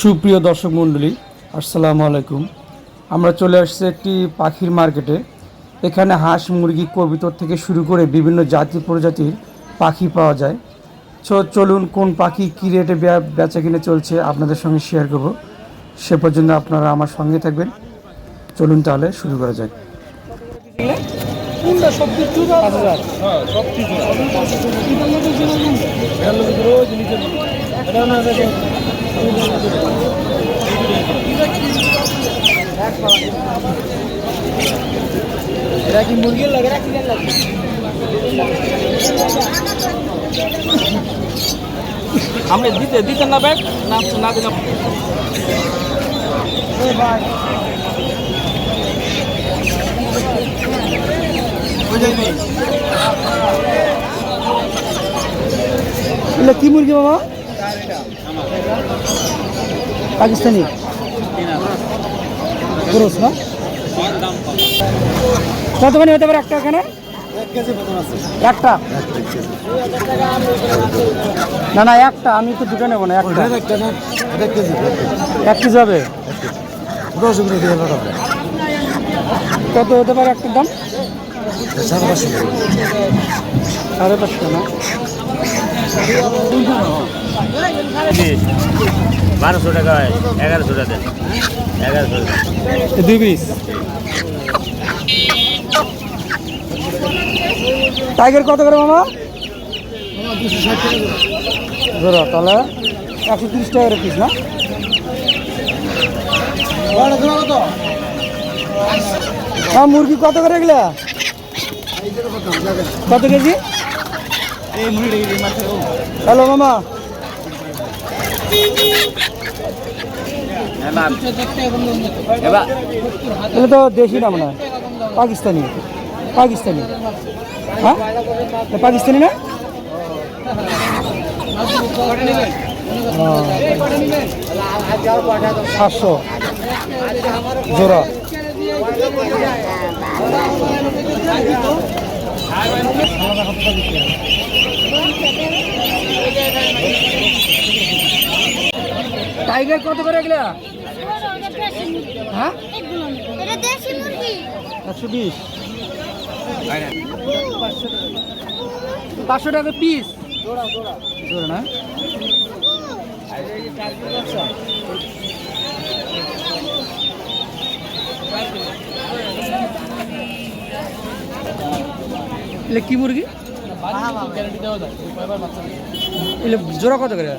সুপ্রিয় দর্শক মণ্ডলী, আসসালামু আলাইকুম। আমরা চলে আসছি একটি পাখির মার্কেটে। এখানে হাঁস, মুরগি, কবিতর থেকে শুরু করে বিভিন্ন জাতি প্রজাতির পাখি পাওয়া যায়। তো চলুন কোন পাখি কী রেটে বেচা কিনে চলছে আপনাদের সঙ্গে শেয়ার করব। সে পর্যন্ত আপনারা আমার সঙ্গে থাকবেন। চলুন তাহলে শুরু করা যাক। কোনটা সব কিছু পাঁচ হাজার। সব কিছু রোজ নিচে এটা না এরা কি মুরগির লাগে? না কিনের লাগে আমরা দিতে দিতে না ব্যাগ? না না দিলাম। এগুলো কি মুরগি বাবা? পাকিস্তানি। গ্রোস না? কতখানি হতে পারে একটা এখানে? একটা? না না একটা। আমি তো দুটো নেব না একটা। এক কেজি হবে? কত হতে পারে একটার দাম? সাড়ে পাঁচশো বারোশো টাকা হয় এগারোশো টাকা এগারোশো টাকা দুই পিস টাইগার কত করে মামা? ধরো, তাহলে একশো তিরিশ টাকার পিস না? হ্যাঁ মুরগি কত করে এগুলা? কত কেজি? হ্যালো মামা। এগুলো তো দেশি না মনে পাকিস্তানি। পাকিস্তানি। হ্যাঁ? পাকিস্তানি না? সাতশো। জোড়া। টাইগার কত করে এগুলা? হ্যাঁ? একশো বিশ। পাঁচশো টাকা পিস জোড়া না? এলে কি মুরগি? এলে জোড়া কত করে?